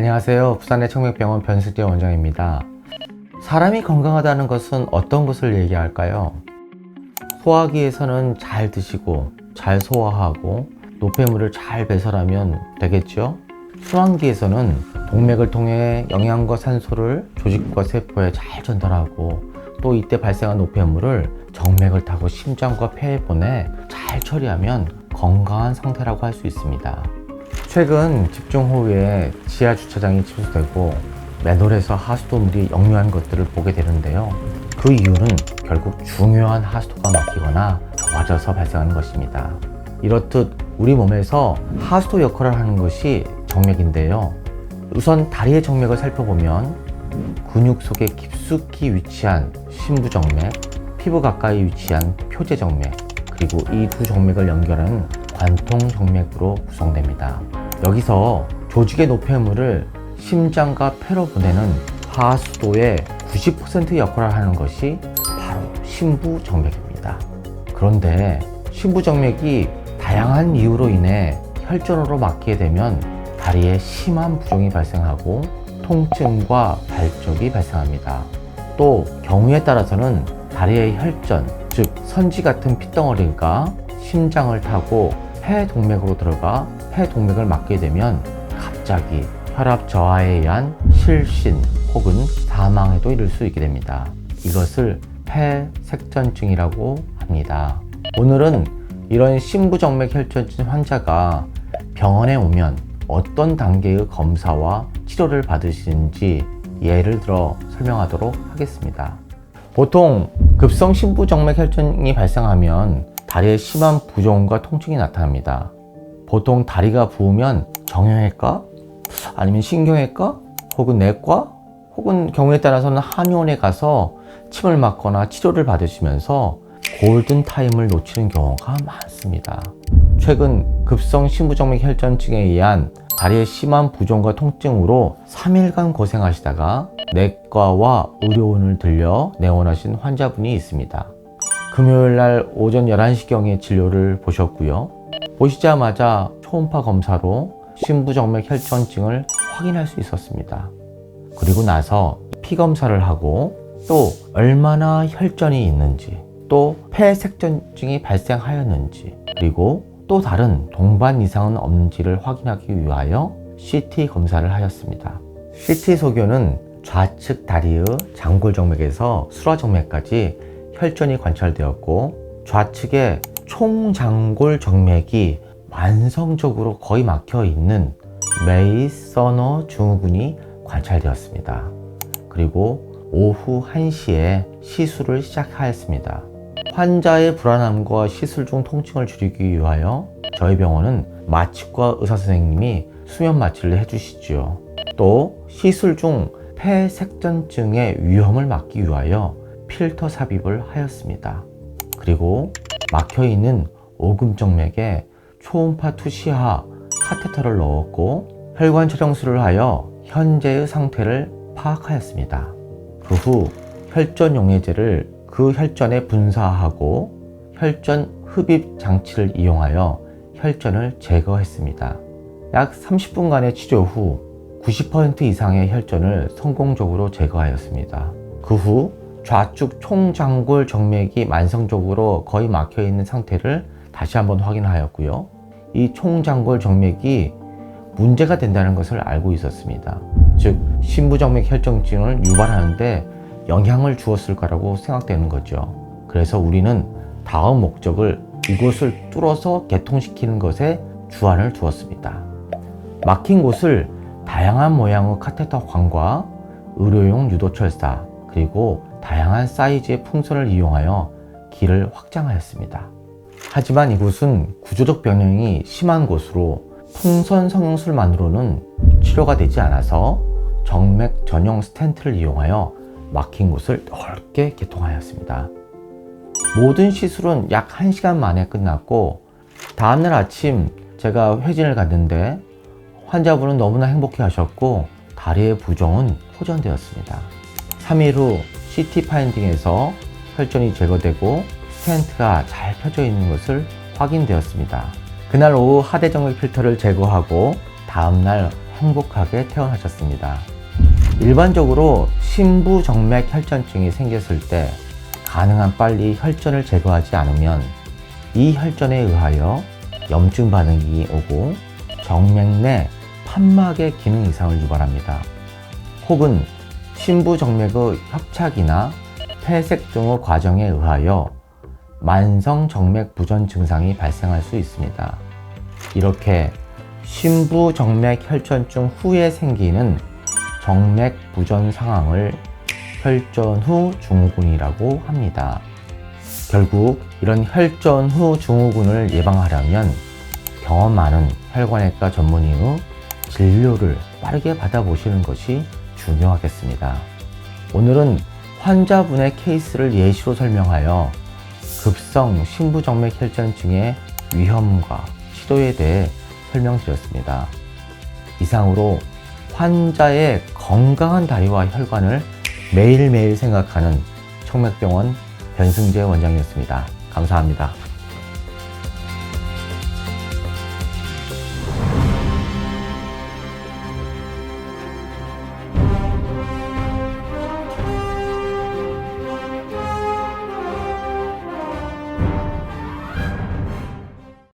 안녕하세요. 부산의 청백병원 변수재 원장입니다. 사람이 건강하다는 것은 어떤 것을 얘기할까요? 소화기에서는 잘 드시고 잘 소화하고 노폐물을 잘 배설하면 되겠죠? 순환기에서는 동맥을 통해 영양과 산소를 조직과 세포에 잘 전달하고 또 이때 발생한 노폐물을 정맥을 타고 심장과 폐에 보내 잘 처리하면 건강한 상태라고 할 수 있습니다. 최근 집중호우에 지하 주차장이 침수되고 맨홀에서 하수도물이 역류한 것들을 보게 되는데요. 그 이유는 결국 중요한 하수도가 막히거나 좁아져서 발생하는 것입니다. 이렇듯 우리 몸에서 하수도 역할을 하는 것이 정맥인데요. 우선 다리의 정맥을 살펴보면 근육 속에 깊숙이 위치한 심부정맥, 피부 가까이 위치한 표제정맥, 그리고 이 두 정맥을 연결하는 관통정맥으로 구성됩니다. 여기서 조직의 노폐물을 심장과 폐로 보내는 하수도의 90% 역할을 하는 것이 바로 심부정맥입니다. 그런데 심부정맥이 다양한 이유로 인해 혈전으로 막히게 되면 다리에 심한 부종이 발생하고 통증과 발적이 발생합니다. 또 경우에 따라서는 다리의 혈전, 즉 선지 같은 핏덩어리가 심장을 타고 폐 동맥으로 들어가 폐 동맥을 막게 되면 갑자기 혈압 저하에 의한 실신 혹은 사망에도 이를 수 있게 됩니다. 이것을 폐색전증이라고 합니다. 오늘은 이런 심부정맥 혈전증 환자가 병원에 오면 어떤 단계의 검사와 치료를 받으시는지 예를 들어 설명하도록 하겠습니다. 보통 급성 심부정맥 혈전이 발생하면 다리에 심한 부종과 통증이 나타납니다. 보통 다리가 부으면 정형외과 아니면 신경외과 혹은 내과 혹은 경우에 따라서는 한의원에 가서 침을 맞거나 치료를 받으시면서 골든 타임을 놓치는 경우가 많습니다. 최근 급성 심부정맥 혈전증에 의한 다리의 심한 부종과 통증으로 3일간 고생하시다가 내과와 의료원을 들려 내원하신 환자분이 있습니다. 금요일 날 오전 11시경에 진료를 보셨고요. 보시자마자 초음파 검사로 심부정맥 혈전증을 확인할 수 있었습니다. 그리고 나서 피 검사를 하고 또 얼마나 혈전이 있는지 또 폐색전증이 발생하였는지 그리고 또 다른 동반 이상은 없는지를 확인하기 위하여 CT 검사를 하였습니다. CT 소견은 좌측 다리의 장골정맥에서 수라정맥까지 혈전이 관찰되었고 좌측의 총장골 정맥이 만성적으로 거의 막혀 있는 메이서너 증후군이 관찰되었습니다. 그리고 오후 1시에 시술을 시작하였습니다. 환자의 불안함과 시술 중 통증을 줄이기 위하여 저희 병원은 마취과 의사 선생님이 수면 마취를 해주시지요. 또 시술 중 폐색전증의 위험을 막기 위하여 필터 삽입을 하였습니다. 그리고 막혀 있는 오금정맥에 초음파 투시하 카테터를 넣었고 혈관 촬영술을 하여 현재의 상태를 파악하였습니다. 그 후 혈전 용해제를 그 혈전에 분사하고 혈전 흡입 장치를 이용하여 혈전을 제거했습니다. 약 30분간의 치료 후 90% 이상의 혈전을 성공적으로 제거하였습니다. 그 후 좌측 총장골 정맥이 만성적으로 거의 막혀 있는 상태를 다시 한번 확인하였고요. 이 총장골 정맥이 문제가 된다는 것을 알고 있었습니다. 즉, 심부정맥 혈전증을 유발하는데 영향을 주었을 거라고 생각되는 거죠. 그래서 우리는 다음 목적을 이곳을 뚫어서 개통시키는 것에 주안을 두었습니다. 막힌 곳을 다양한 모양의 카테터 관과 의료용 유도철사 그리고 다양한 사이즈의 풍선을 이용하여 길을 확장하였습니다. 하지만 이곳은 구조적 변형이 심한 곳으로 풍선 성형술만으로는 치료가 되지 않아서 정맥 전용 스텐트를 이용하여 막힌 곳을 넓게 개통하였습니다. 모든 시술은 약 1시간 만에 끝났고 다음날 아침 제가 회진을 갔는데 환자분은 너무나 행복해 하셨고 다리의 부종은 호전되었습니다. 3일 후 CT 파인딩에서 혈전이 제거되고 스텐트가 잘 펴져 있는 것을 확인되었습니다. 그날 오후 하대정맥 필터를 제거하고 다음날 행복하게 퇴원하셨습니다. 일반적으로 심부 정맥 혈전증이 생겼을 때 가능한 빨리 혈전을 제거하지 않으면 이 혈전에 의하여 염증 반응이 오고 정맥 내 판막의 기능 이상을 유발합니다. 혹은 심부정맥의 협착이나 폐색 등의 과정에 의하여 만성 정맥 부전 증상이 발생할 수 있습니다. 이렇게 심부정맥 혈전증 후에 생기는 정맥 부전 상황을 혈전 후 증후군이라고 합니다. 결국 이런 혈전 후 증후군을 예방하려면 경험 많은 혈관외과 전문의의 진료를 빠르게 받아보시는 것이 중요하겠습니다. 오늘은 환자분의 케이스를 예시로 설명하여 급성 심부정맥 혈전증의 위험과 치료에 대해 설명드렸습니다. 이상으로 환자의 건강한 다리와 혈관을 매일매일 생각하는 청맥병원 변승재 원장이었습니다. 감사합니다.